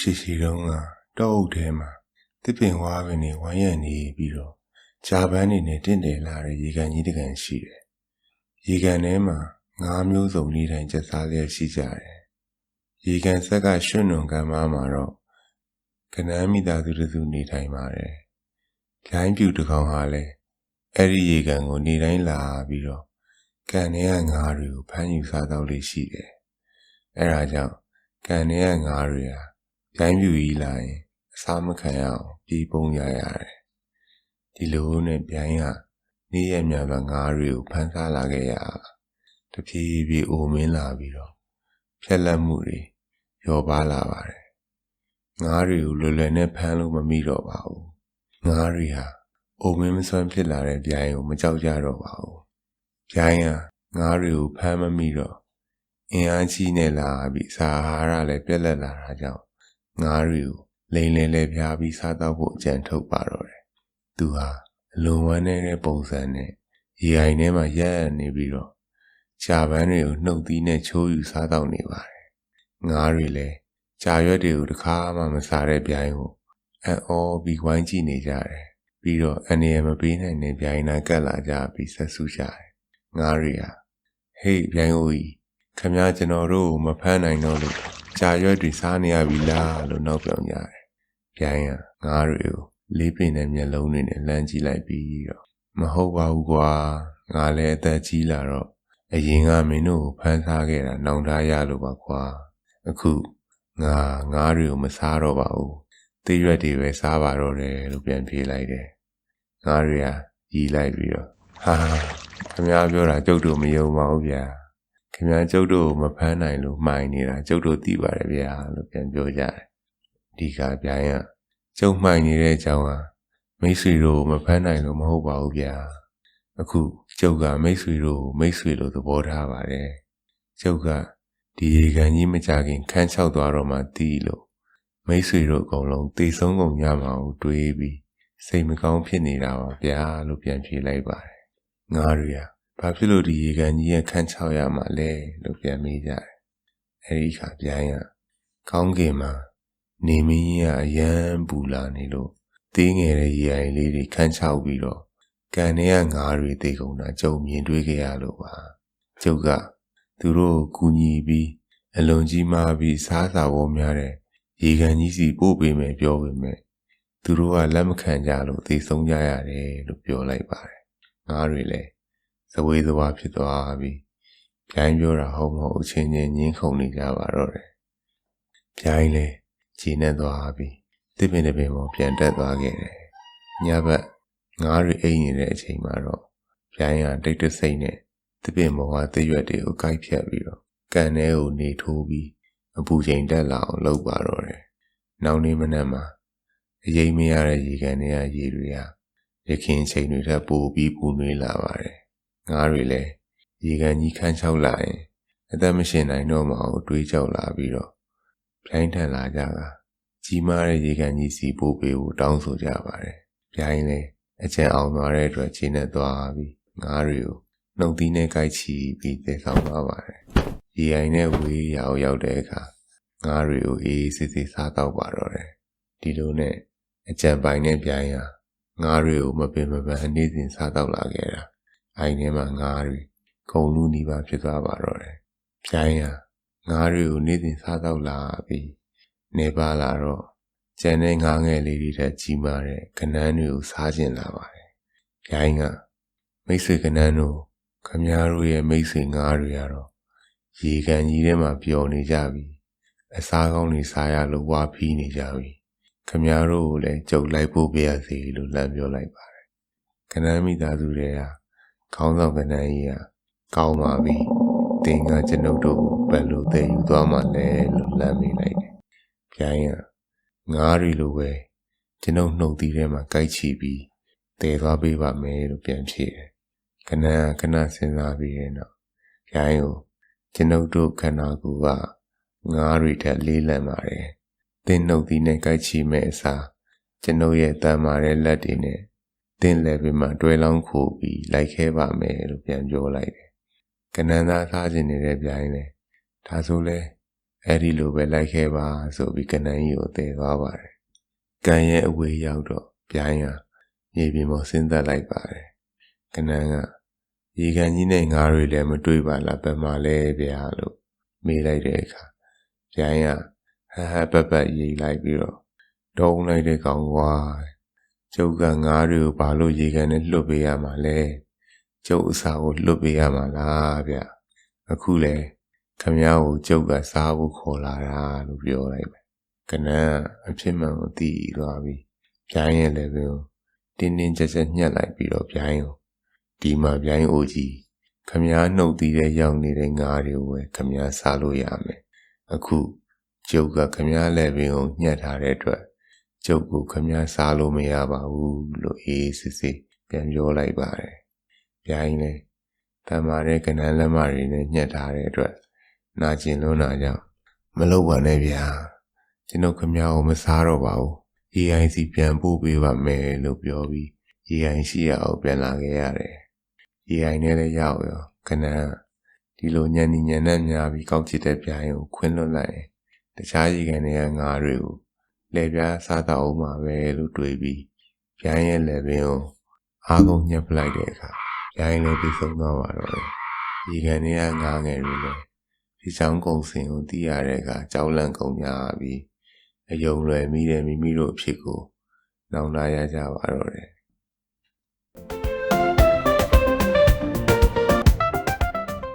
ရှိရှိတုန်းကတောအုပ်ထဲမှာတစ်ပင်ဝါးပင်တွေဝိုင်းရံနေပြီးတော့ဂျာပန်းတွေနဲ့တင့်တယ်လာတဲ့ရေကန်ကြီးတစ်ကန်ရှိတယ်။ရေကန်ထဲမှာငါးမျိုးစုံနေတိုင်းကျက်စားလျက်ရှိကြတယ်။ရေကန်ဆက်ကရွှွန့်နုံကမ်းမမှာတော့ကနန်းမိသားစုတစ်စုနေထိုင်ပါတယ်။လိုင်းပြူတစ်ကောင်ဟာလည်းအဲ့ဒီရေကန်ကိုနေတိုင်းလာပြီးတော့ကန်ထဲကငါးတွေကိုဖမ်းယူစားတော့လေးရှိတယ်။အဲ့ဒါကြောင့်ကန်ထဲကငါးတွေဟာ လိုင်းပြူကြီးလာရင်အစားမခံရအောင်ပြေးပုံရရတယ်။ဒီလိုနဲ့ပြိုင်းကနေ့ရက်များစွာငါးတွေကိုဖမ်းစားလာခဲ့ရတဖြည်းဖြည်းအိုမင်းလာပြီးတော့ဖြက်လက်မှုတွေရောပါလာပါတယ်။ငါးတွေကိုလွယ်လွယ်နဲ့ဖမ်းလို့မမိတော့ပါဘူး။ငါးတွေဟာအိုမင်းမစွမ်းဖြစ်လာတဲ့ပြိုင်းကိုမကြောက်ကြတော့ပါဘူး။ပြိုင်းကငါးတွေကိုဖမ်းမမိတော့အင်အားကြီးနဲ့လာပြီးစာအာဟာရလည်းပြက်လက်လာတာကြောင့် ငါးတွေကိုလိန်လည်လဲပြားပြီးစားတော့ဖို့အကြံထုတ်ပါတော့တယ်။သူဟာအလွန်ဝမ်းနေတဲ့ပုံစံနဲ့ရေအိုင်ထဲမှာရက်နေပြီးတော့ဂျာပန်းတွေကိုနှုတ်သီးနဲ့ချိုးယူစားတော့နေပါတယ်။ငါးတွေလည်းဂျာရွက်တွေကိုတစ်ခါမှမစားတဲ့ပြိုင်ကိုအံ့ဩပြီးဝိုင်းကြည့်နေကြတယ်။ပြီးတော့အနေရမပေးနိုင်တဲ့ပြိုင်နာကတ်လာကြပြီးဆက်ဆူကြတယ်။ငါးတွေဟာဟေးပြိုင်ဦးကြီးခမည်းကျွန်တော်တို့ကိုမဖမ်းနိုင်တော့လို့ ကြာရွက်တွေစားနေရပြီလားလို့နောက်ပြောင်ကြတယ်။ပြိုင်းကငါးတွေကိုလေးပင်တဲ့မျက်လုံးတွေနဲ့လှမ်းကြည့်လိုက်ပြီးတော့မဟုတ်ပါဘူးကွာငါလည်းအသက်ကြီးလာတော့အရင်ကမင်းတို့ကိုဖမ်းထားခဲ့တာနောင်တရလို့ပါကွာအခုငါငါးတွေကိုမစားတော့ပါဘူးသိရွက်တွေပဲစားပါတော့တယ်လို့ပြန်ပြေးလိုက်တယ်ငါးတွေကရီးလိုက်ပြီးတော့ဟာခင်ဗျားပြောတာကျုပ်တို့မယုံပါဘူးဗျာ ခင်ဗျားကျုပ်တို့မဖမ်းနိုင်လို့မှိုင်နေတာကျုပ်တို့သိပါတယ်ဗျာလို့ပြန်ပြောကြတယ်ဒီကပြိုင်ကကျုံမှိုင်နေတဲ့အကြောင်းဟာမိတ်ဆွေတို့မဖမ်းနိုင်လို့မဟုတ်ပါဘူးဗျာအခုကျုပ်ကမိတ်ဆွေတို့မိတ်ဆွေလို့သဘောထားပါတယ်ကျုပ်ကဒီရေကန်ကြီးမကြခင်ခန်းချောက်သွားတော့မှတီးလို့မိတ်ဆွေတို့အကုန်လုံးတေဆုံးကုန်ကြမှာကိုတွေးပြီးစိတ်မကောင်းဖြစ်နေတာပါဗျာလို့ပြန်ဖြေလိုက်ပါတယ်ငါတို့ရ ဘာဖြစ်လို့ဒီရေကန်ကြီးရဲ့ခန်းချောက်ရမှာလဲလို့ပြန်မေးကြတယ်အဲဒီခါပြိုင်းကကောင်းကင်မှာနေမင်းကြီးကအရန်ပူလာနေလို့သေးငယ်တဲ့ရေအိုင်လေးတွေခန်းချောက်ပြီးတော့ကန်ထဲကငါးတွေတေကုန်တာကြုံမြင်တွေ့ခဲ့ရလို့ပါကျုပ်ကသူတို့ကိုကူညီပြီးအလွန်ကြီးမားပြီးစားစာပေါ်များတဲ့ရေကန်ကြီးစီပို့ပေးမယ်ပြောပေမဲ့သူတို့ကလက်မခံကြလို့သေဆုံးကြရတယ်လို့ပြောလိုက်ပါတယ်ငါးတွေလည်းဇ ဝေဇဝါဖြစ်သွားပြီးပြိုင်းပြောတာဟုတ်မဟုတ်အချင်းချင်းညင်းခုန်နေကြပါတော့တယ်ပြိုင်းလည်းခြေနဲ့သွားပြီးတစ်ပင်တစ်ပင်ပေါ်ပြန်တက်သွားခဲ့တယ်ညဘက်ငါးတွေအိမ်နေတဲ့အချိန်မှာတော့ပြိုင်းကတိတ်တဆိတ်နဲ့တစ်ပင်ပေါ်ကသရွက်တွေကိုကိုက်ဖြတ်ပြီးတော့ကန်ထဲကိုနေထိုးပြီးအပူချိန်တက်လာအောင်လုပ်ပါတော့တယ်နောက်နေ့မနက်မှာအရေးမရတဲ့ရေကန်တွေကရေတွေဟာရခင်ချိန်တွေထက်ပိုပြီးပူနွေးလာပါတယ် ငါးတွေလည်းရေကန်ကြီးခန်းချောက်လာရင်အသက်မရှင်နိုင်တော့မှအောင်တွေးကြောက်လာပြီးတော့ပြိုင်းထန်လာကြတာကြီးမားတဲ့ရေကန်ကြီးစီပို့ပေးဖို့တောင်းဆိုကြပါတယ်ပြိုင်းလည်းအကျဉ်အောင်သွားတဲ့အတွက်ခြေနဲ့သွားပြီးငါးတွေကိုနှုတ်သီးနဲ့ကြိုက်ချီပြီးတည်ဆောင်သွားပါတယ်ရေအိုင်နဲ့ဝေးရောက်ရောက်တဲ့အခါငါးတွေကိုအေးအေးဆေးဆေးစားတော့ပါတော့တယ်ဒီလိုနဲ့အကြံပိုင်နဲ့ပြိုင်းဟာငါးတွေကိုမပင်မပန်းအနေစဉ်စားတော့လာခဲ့တာ အိုင်ထဲမှာငါးတွေခုံလူနီးပါဖြစ်သွားပါတော့တယ်။ပြိုင်းဟာငါးတွေကိုနေ့စဉ်စားတော့လာပြီးနေပါလာတော့ကျန်တဲ့ငါးငယ်လေးတွေထက်ကြီးမားတဲ့ကနန်းတွေကိုစားကျင်လာပါတယ်။ပြိုင်းကမိတ်ဆွေကနန်းတို့ခမည်းတော်ရဲ့မိတ်ဆွေငါးတွေကတော့ရေကန်ကြီးထဲမှာပျော်နေကြပြီ။အစားကောင်းတွေစားရလို့ဝါဖီးနေကြပြီ။ခမည်းတော်ကိုလည်းကြုတ်လိုက်ဖို့ပြရစီလို့လမ်းပြောလိုက်ပါတယ်။ကနန်းမိသားစုတွေက ခေါင်းဆောင်ကနန်းကြီးကကောင်းပါပြီတင်ကကျွန်ုပ်တို့ဘယ်လိုသိယူသွားမှလဲလို့လမ်းမိလိုက်တယ်။ပြိုင်းကငားရီလိုပဲကျွန်ုပ်နှုတ်သီးထဲမှာကြိုက်ချီပြီးတည်သွားပေးပါမယ်လို့ပြန်ဖြေတယ်။ကနန်းကခဏစဉ်းစားပြီးရင်တော့ပြိုင်းကိုကျွန်ုပ်တို့ခန္ဓာကိုယ်ကငားရီထက်လေးလံပါတယ်။တင်းနှုတ်သီးနဲ့ကြိုက်ချီမဲ့အစားကျွန်ုပ်ရဲ့တန်မာတဲ့လက်တွေနဲ့ တင်းလည်းပဲမှတွဲလောင်းခိုပြီးလိုက်ခဲပါမယ်လို့ပြန်ပြောလိုက်တယ်။ကနန်းသားစားခြင်းနေတဲ့ပြိုင်လေဒါဆိုလဲအဲ့ဒီလိုပဲလိုက်ခဲ့ပါဆိုပြီးကနန်းကြီးကိုတည်သွားပါတယ်။ကန်ရဲ့အဝေးရောက်တော့ပြိုင်းကမြေပြင်ပေါ်ဆင်းသက်လိုက်ပါတယ်။ကနန်းကရေကန်ကြီးနဲ့ငါးတွေလည်းမတွေ့ပါလားဘယ်မှာလဲဗျာလို့မေးလိုက်တဲ့အခါပြိုင်းကဟဟပက်ပက်ရိတ်လိုက်ပြီးတော့တုံးလိုက်တဲ့ကောင်ကွာ ကျုပ်ကငါးတွေကိုဘာလို့ရေကန်နဲ့လွတ်ပေးရမှာလဲကျုပ်အစာကိုလွတ်ပေးရမှာလားဗျအခုလေခမည်းကိုကျုပ်ကစားဖို့ခေါ်လာတာလို့ပြောလိုက်မယ်ကနန်းအဖြစ်မှန်ကိုသိသွားပြီပြိုင်းရဲ့လည်းပဲတင်းတင်းကြပ်ကြပ်ညှက်လိုက်ပြီးတော့ပြိုင်းကိုဒီမှာပြိုင်းအိုကြီးခမည်းနှုတ်သီးတဲ့ရောက်နေတဲ့ငါးတွေကိုပဲခမည်းစားလို့ရမယ်အခုကျုပ်ကခမည်းလည်းပင်ကိုညှက်ထားတဲ့အတွက် ကျုပ်ကိုခမည်းစားလို့မရပါဘူးလို့အေးစစ်စစ်ပြန်ပြောလိုက်ပါတယ်ပြိုင်းလည်းတမ္မာတဲ့ကနန်းလက်မတွေနဲ့ညှက်ထားတဲ့အတွက်နာကျင်လွန်းတာကြောင့်မလုပ်ပါနဲ့ဗျာကျွန်တော်ခမည်းကိုမစားတော့ပါဘူး AIC ပြန်ပို့ပေးပါမယ်လို့ပြောပြီး AI ရှိရအောင်ပြန်လာခဲ့ရတယ် AI နဲ့လည်းရောက်ရောခဏဒီလိုညံ့ညံ့နဲ့များပြီးကောက်ချစ်တဲ့ပြိုင်ကိုခွင်းလွတ်လိုက်ရင်တခြားရေကန်တွေကငါးတွေကို လဲပြားစားတော့အောင်မှာပဲလို့တွေးပြီးပြိုင်ရဲ့လက်ပင်ကိုအားကုန်ညှက်ပလိုက်တဲ့အခါပြိုင်လည်းပြီးဆုံးသွားပါတော့တယ်ရေကန်တွေကငါးငယ်တွေလည်းဒီချောင်းကုံစင်ကိုတီးရတဲ့အခါကြောက်လန့်ကုန်ကြပြီးအယုံလွယ်မိတဲ့မိမိတို့အဖြစ်ကိုနောင်လာရကြပါတော့တယ်